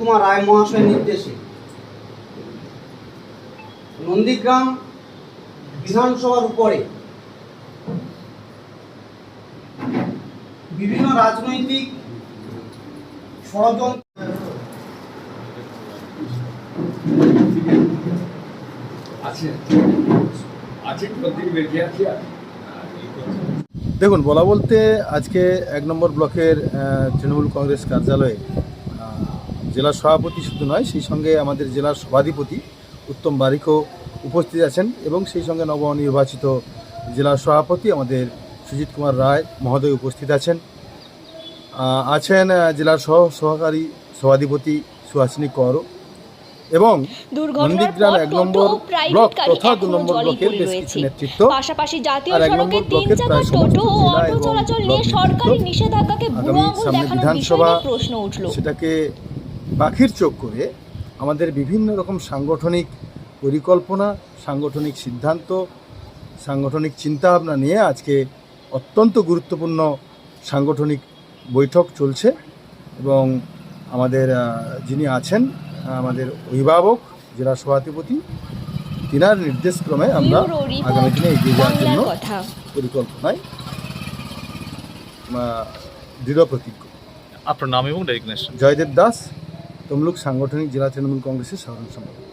কুমার রায় মহাশয়ের নির্দেশে। নন্দীগ্রাম বিধানসভার উপরে বিভিন্ন রাজনৈতিক ষড়যন্ত্র। দেখুন বলা বলতে আজকে এক নম্বর ব্লকের তৃণমূল কংগ্রেস কার্যালয়ে জেলা সভাপতি শুধু নয় সেই সঙ্গে আমাদের জেলার সভাধিপতি উত্তম বারিকও উপস্থিত আছেন এবং সেই সঙ্গে নবনির্বাচিত জেলার সভাপতি আমাদের সুজিত কুমার রায় মহোদয় উপস্থিত আছেন। আছেন জেলার সহ সহকারী সভাধিপতি সুহাসিনী করও এবং নন্দীগ্রাম এক নম্বর ব্লক তথা দু নম্বর ব্লকের বেশ কিছু নেতৃত্ব। পাশাপাশি জাতীয় আর এক সড়কে নম্বর তিন ব্লকের চাকা টোটো ও জেলা অটো এবং চলাচল নিয়ে সরকারি নিষেধাজ্ঞাকে বুড়ো আগামী আঙুল সামনে দেখানোর বিষয় বিধানসভা প্রশ্ন উঠল। সেটাকে পাখির চোখ করে আমাদের বিভিন্ন রকম সাংগঠনিক পরিকল্পনা সাংগঠনিক সিদ্ধান্ত সাংগঠনিক চিন্তাভাবনা নিয়ে আজকে অত্যন্ত গুরুত্বপূর্ণ সাংগঠনিক বৈঠক চলছে এবং আমাদের যিনি আছেন আমাদের অভিভাবক জেলা সভাধিপতি তিনার নির্দেশক্রমে আমরা আগামী দিনে এগিয়ে যাওয়ার জন্য পরিকল্পনায় দৃঢ় প্রতিজ্ঞ। আপনার নাম এবং ডেজিগনেশন জয়দেব দাস তমলুক সাংগঠনিক জেলা তৃণমূল কংগ্রেসের সাধারণ সম্পাদক।